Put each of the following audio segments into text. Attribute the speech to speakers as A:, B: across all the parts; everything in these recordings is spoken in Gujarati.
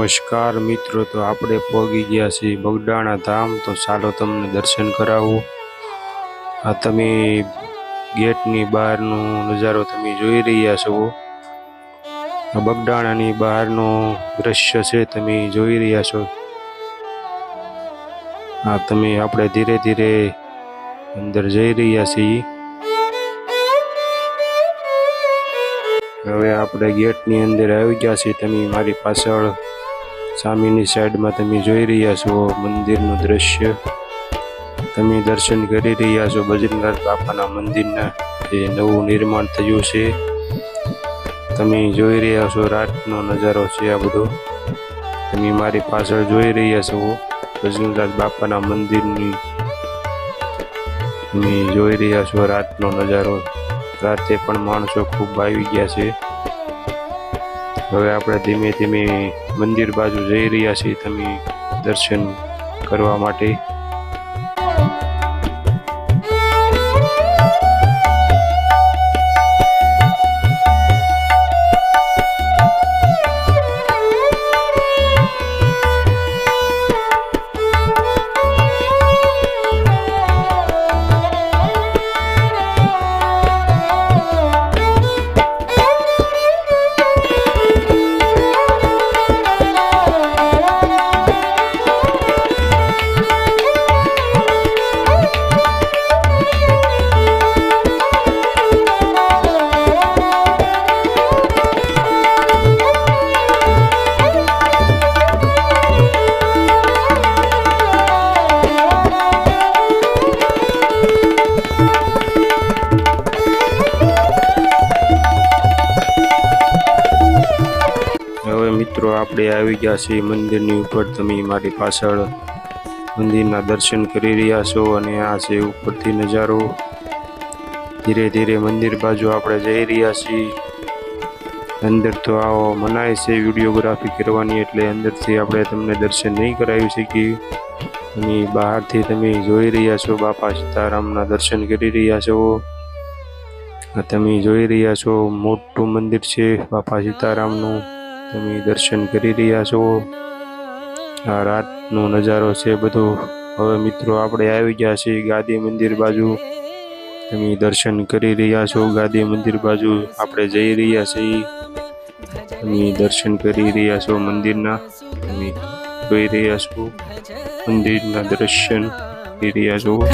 A: નમસ્કાર મિત્રો, તો આપણે પહોંચી ગયા છીએ બગડાણા ધામ. તો ચાલો તમને દર્શન કરાવું. આ તમે ગેટની બહારનો નજારો તમે જોઈ રહ્યા છો. આ બગડાણાની બહારનો દ્રશ્ય છે તમે જોઈ રહ્યા છો. આ તમે આપણે ધીરે ધીરે અંદર જઈ રહ્યા છીએ. હવે આપણે ગેટની અંદર આવી ગયા છીએ. તમે મારી પાછળ સામેની સાઈડમાં તમે જોઈ રહ્યા છો મંદિરનું દ્રશ્ય. તમે દર્શન કરી રહ્યા છો બજરંગનાથ બાપાના મંદિરના જે નવું નિર્માણ થયું છે. તમે જોઈ રહ્યા છો રાતનો નજારો છે આ બધો. તમે મારી પાછળ જોઈ રહ્યા છો બજરંગનાથ બાપાના મંદિરની. તમે જોઈ રહ્યા છો રાતનો નજારો. રાતે પણ માણસો ખૂબ આવી ગયા છે. હવે આપણે ધીમે ધીમે મંદિર બાજુ જઈ રહ્યા છીએ તમે દર્શન કરવા માટે. આપણે આવી ગયા છીએ મંદિરની ઉપર તમે મારી પાછળ મંદિરના દર્શન કરી રહ્યા છો અને આ છે ઉપરથી નજારો ધીરે ધીરે મંદિર બાજુ આપણે જઈ રહ્યા છીએ. અંદર તો આવો મનાય છે વિડીયોગ્રાફી કરવાની એટલે અંદરથી આપણે તમને દર્શન નહીં કરાવી શકીએ. અને બહારથી તમે જોઈ રહ્યા છો બાપા સીતારામના દર્શન કરી રહ્યા છો. તમે જોઈ રહ્યા છો મોટું મંદિર છે બાપા સીતારામનું. તમે દર્શન કરી રહ્યા છો. આ રાતનો નજારો છે બધો. હવે મિત્રો, આપણે આવી ગયા છીએ ગાદી મંદિર બાજુ. તમે દર્શન કરી રહ્યા છો ગાદી મંદિર બાજુ. આપણે જઈ રહ્યા છીએ. તમે દર્શન કરી રહ્યા છો મંદિરના. તમે જોઈ રહ્યા છો મંદિરના દર્શન કરી રહ્યા છો.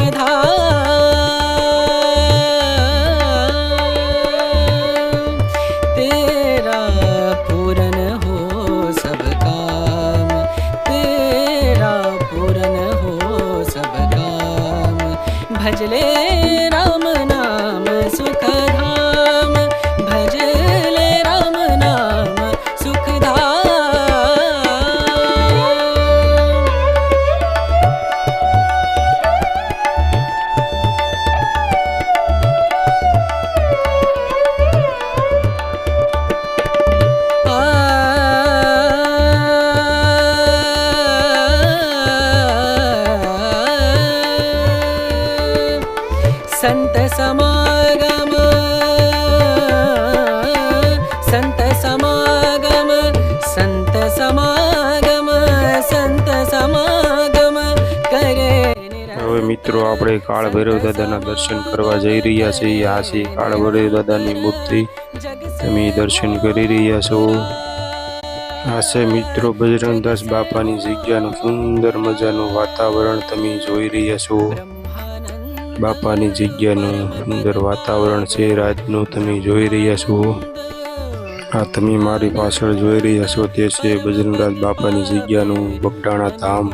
B: संत समागम संत समागम संत समागम संत समागम करे
A: હવે મિત્રો આપણે કાળ ભૈરવ દાદાના દર્શન કરવા જઈ રહ્યા છીએ આ છે કાળ ભૈરવ દાદાની મૂર્તિ તમે દર્શન કરી રહ્યા છો આ છે મિત્રો બજરંગદાસ બાપાની જગ્યાનું સુંદર મજાનું વાતાવરણ તમે જોઈ રહ્યા છો બાપાની જગ્યાનું સુંદર વાતાવરણ છે રાતનું તમે જોઈ રહ્યા છો. આ તમે મારી પાછળ જોઈ રહ્યા છો તે છે બજરંગદાસ બાપાની જગ્યાનું બગડાણા ધામ.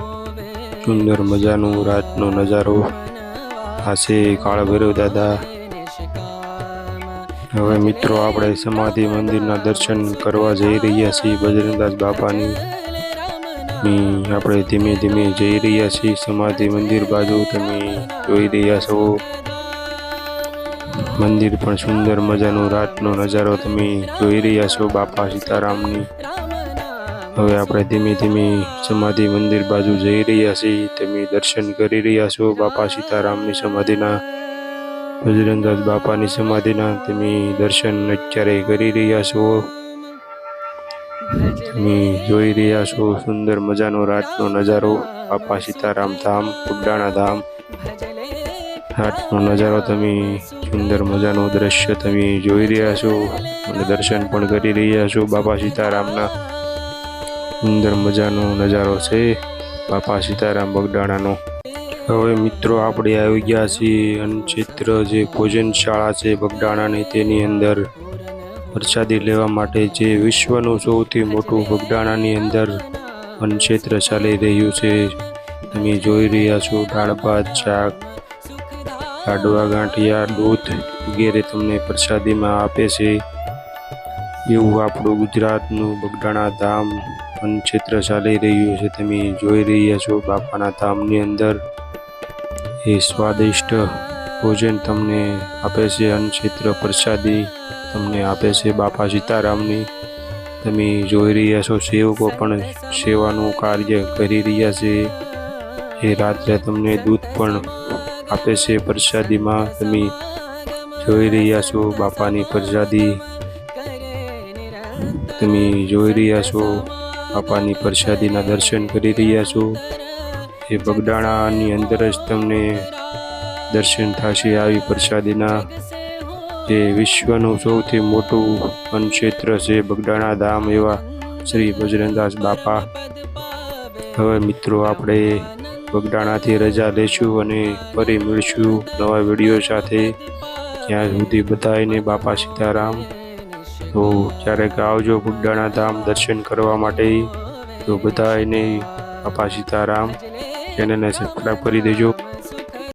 A: સુંદર મજાનું રાતનો નજારો. આ છે કાળભૈરવ દાદા. હવે મિત્રો, આપણે સમાધિ મંદિરના દર્શન કરવા જઈ રહ્યા છીએ બજરંગદાસ બાપાની. ની આપણે ધીમે ધીમે જઈ રહ્યા છીએ સમાધિ મંદિર બાજુ. તમે જોઈ રહ્યા છો, મંદિર પણ સુંદર મજાનો રાતનો નજારો તમે જોઈ રહ્યા છો બાપા સીતારામની. હવે આપણે ધીમે ધીમે સમાધિ મંદિર બાજુ જઈ રહ્યા છીએ. તમે દર્શન કરી રહ્યા છો બાપા સીતારામની સમાધિના. બજરંગદાસ બાપાની સમાધિના. તમે દર્શન અત્યારે કરી રહ્યા છો. તમે જોઈ રહ્યા છો સુંદર મજાનો રાતનો નજારો, બાપા સીતારામ ધામ પુડાણા ધામ. રાતનો નજારો તમે, સુંદર મજાનો દ્રશ્ય તમે જોઈ રહ્યા છો. અને દર્શન પણ કરી રહ્યા છો બાપા સીતારામના. સુંદર મજાનો નજારો છે બાપા સીતારામ બગડાણાનો. હવે મિત્રો આપણે આવી ગયા છીએ અનચિત્ર જે ભોજનશાળા છે બગડાણાની તેની અંદર. પ્રસાદી લેવા માટે જે વિશ્વનું સૌથી મોટું બગડાણાની અંદર વનક્ષેત્ર ચાલી રહ્યું છે. તમે જોઈ રહ્યા છો, દાળ, ભાત, શાક, લાડવા, ગાંઠિયા, દૂધ વગેરે તમને પ્રસાદીમાં આપે છે. એવું આપણું ગુજરાતનું બગડાણા ધામ વનક્ષેત્ર ચાલી રહ્યું છે. તમે જોઈ રહ્યા છો, બાપાના ધામની અંદર એ સ્વાદિષ્ટ ભોજન તમને આપે છે. અન્નક્ષેત્ર પ્રસાદી તમને આપે છે બાપા સીતારામની. તમે જોઈ રહ્યા છો, સેવકો પણ સેવાનું કાર્ય કરી રહ્યા છે. એ રાત્રે તમને દૂધ પણ આપે છે પ્રસાદીમાં. તમે જોઈ રહ્યા છો બાપાની પ્રસાદી. તમે જોઈ રહ્યા છો બાપાની પ્રસાદીના દર્શન કરી રહ્યા છો. એ બગડાણાની અંદર જ તમને દર્શન થશે આવી પ્રસાદીના. જે વિશ્વનું સૌથી મોટું વનક્ષેત્ર છે બગડાણા ધામ એવા શ્રી બજરંગદાસ બાપા. હવે મિત્રો, આપણે બગડાણાથી રજા લેશું અને ફરી મળીશું નવા વીડિયો સાથે. ત્યાં સુધી બધાને બાપા સીતારામ. તો ક્યારેક આવજો બગડાણા ધામ દર્શન કરવા માટે. તો બધાને બાપા સીતારામ. ચેનલને સબસ્ક્રાઈબ કરી દેજો.